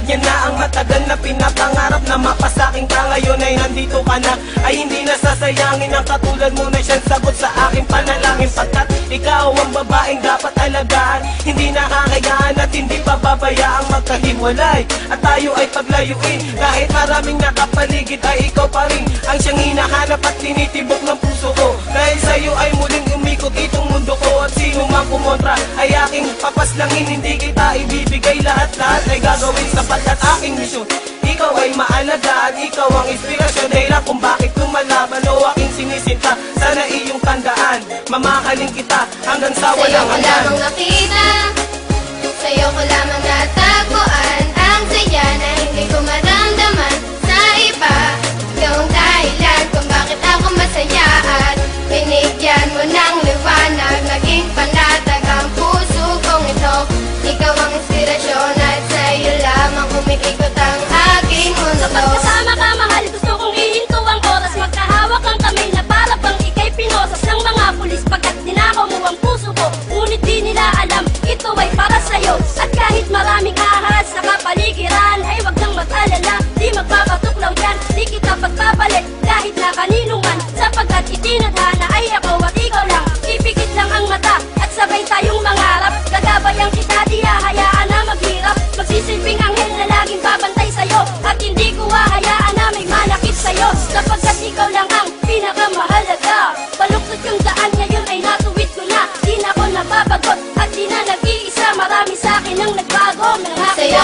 Natupad niya na ang matagal na pinapangarap na mapasaking ka ngayon ay nandito ka na. Ay hindi nasasayangin ang katulad mo na siyang sagot sa aking panalangin. Pagkat ikaw ang babaeng dapat alagaan. Hindi nakakayaan at hindi pababayaang magkahiwalay. At tayo ay paglayuin. Kahit maraming nakapaligid ay ikaw pa rin Ang siyang hinahanap at tinitibok ng puso ko. Dahil sa'yo ay muling umikot itong mundo ko. At sino mang kumontra ay aking papaslangin. Hindi kita ibibigay lahat-lahat ay gagawin sapagkat aking misyon ikaw ay maalagaan, ikaw ang inspirasyon. Dahilan kung bakit lumalaban o aking sinisinta Sana iyong tandaan, mamahalin kita hanggang sa Sa'yo walang ko lamang hanggan nakita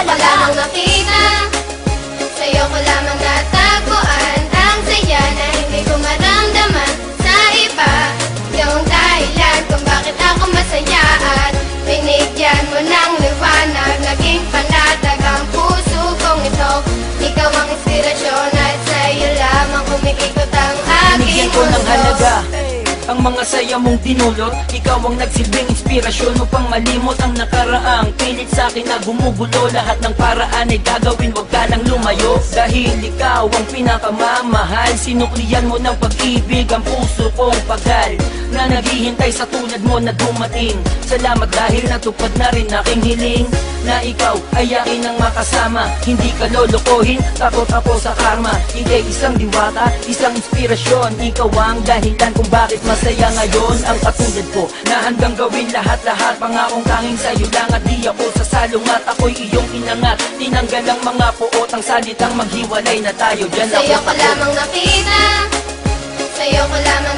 Mga Sa'yo ko kilala lamang nakita mga saya mong dinulot. Ikaw ang nagsilbing inspirasyon upang malimot ang nakaraang Pilit sa akin na gumugulo. Lahat ng paraan ay gagawin Huwag ka nang lumayo. Dahil ikaw ang pinakamamahal Sinuklian mo ng pag-ibig Ang puso kong pagal Na naghihintay sa tulad mo na dumating. Salamat dahil natupad na rin aking hiling Na ikaw ay akin ang makasama. Hindi ka lolokohin Takot ako sa karma. Ika'y isang diwata Isang inspirasyon. Ikaw ang dahilan kung bakit masaya ngayon Ang katulad ko Na handang gawin lahat-lahat Pangakong tanging sa'yo lang At di ako sasalungat Ako'y iyong inangat. Tinanggal ang mga puot Ang salitang maghiwalay na tayo. Diyan ako Sa'yo ko takot lamang nakita. Sa'yo ko lamang